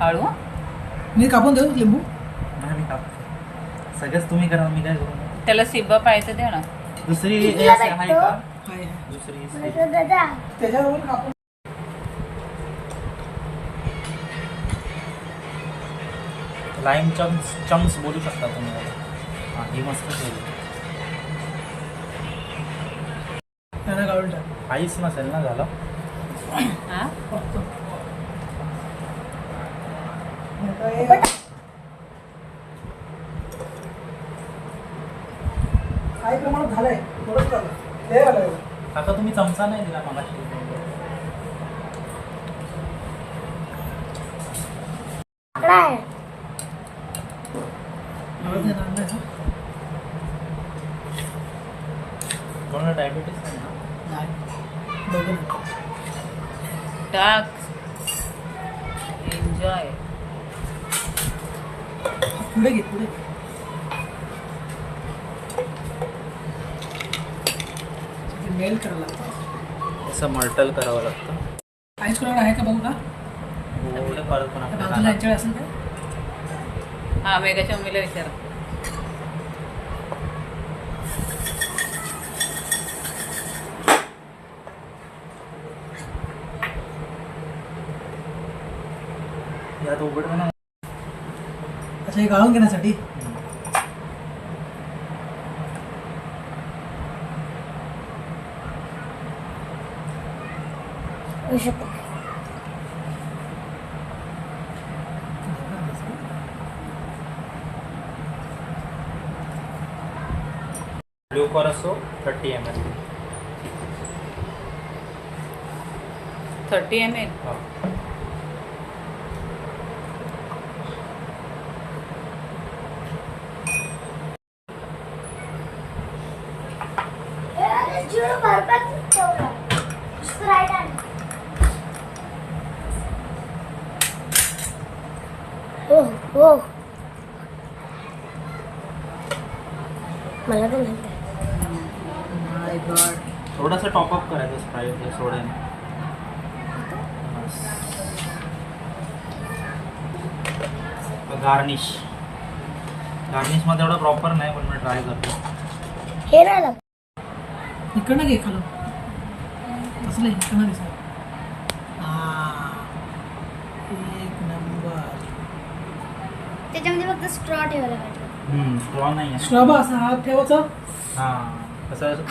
हळू. मी कापून देऊ लिंबू? नाही मी कापतो सगळंच तुम्ही करा मी काय करू? त्याला सिब्बा पाहायचं दे ना. दुसरी हे अशी आहे का? हाय. हाय. दुसरी त्याच्यावर कापून लाईम चम्स चम्स बोलू शकता तुम्ही हां ही मस्त केली त्यांना काढून टाक. काहीच नसेल ना झालं? हा? फक्त. आता हे- काही प्रमाणात झालंय. थोडंच झालं. ते झालंय काका तुम्ही चमचा नाही दिला हा? कोणाला डायबिटीस नाही ना? नाही. टाक. एन्जॉय पुढे घे पुढे मेल करायला लागतं. असं मर्टल करावं लागतं. आईस कोणाला आहे का बघू का? एवढं परत पण त्या आपल्याला बाजूला यांच्याकडे असेल का? हा मेघाच्या मम्मीला विचार. यात उघडं ना अच्छा हे गाळून घेण्यासाठी ल्युकोरसो thirty M L thirty M L मला पण म्हणते माय गॉड थोडंसं टॉपअप करायचं स्प्राईट सोड्याने गार्निश गार्निशमध्ये एवढं प्रॉपर नाही पण मी ट्राय करतो. हे नाही लागत. इकडनं घे खालून असलं इकडनं दिसा एक नंबर त्याच्यामध्ये फक्त स्ट्रॉ ठेवायला पाहिजे स्ट्रॉ नाही श्राबा असा हात ठेवायचा हां कसं